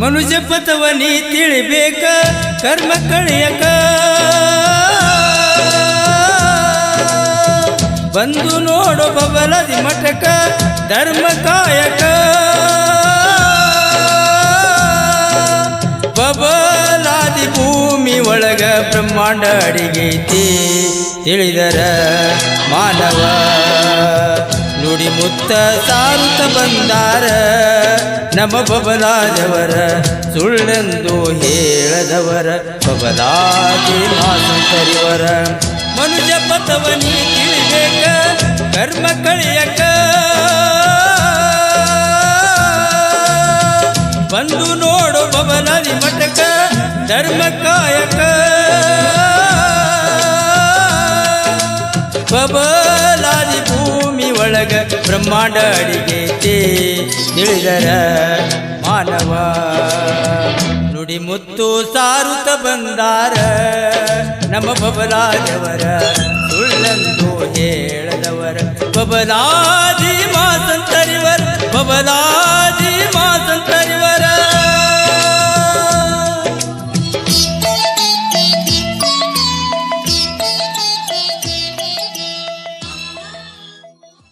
ಮನುಷ್ಯ ಪಥವ ನೀ ತಿಳಿಬೇಕ, ಕರ್ಮ ಕಳಿಯಕ. ಬಂದು ನೋಡು ಬಬಲದಿ ಮಠಕ, ಧರ್ಮ ಕಾಯಕ. ಬಬಲಾದಿ ಭೂಮಿ ಒಳಗ ಬ್ರಹ್ಮಾಂಡ ಅಡಿಗೈತಿ, ತಿಳಿದರ ಮಾನವ ಮುತ್ತ ಸಾರುತ್ತ ಬಂದಾರ ನಮ್ಮ ಬಬಲಾದವರ ಸುಳ್ಳೆಂದು ಹೇಳದವರ ಬಬಲಾದಿ ಮಾಸಂತರಿವರ ಮನುಷ್ಯ ಪಥವ ನೀ ತಿಳಿಬೇಕ ಕರ್ಮ ಕಳಿಯಕ ಬಂದು ನೋಡು ಬಬಲಾದಿ ಮಠಕ ಧರ್ಮ ಕಾಯಕ ಬಬಲಾದಿ ಭೂಮಿ ಒಳಗ ಬ್ರಹ್ಮಾಂಡ ಅಡಿಗೈತೆ, ತಿಳಿದರ ಮಾನವ. ನುಡಿ ಮುತ್ತು ಸಾರುತ ಬಂದಾರ, ನಮ್ಮ ಬಬಲಾದವರ ಸುಳ್ಳಂದು ಹೇಳದವರ. ಬಬಲಾದಿ ಮಾತಂತ ಮಾತ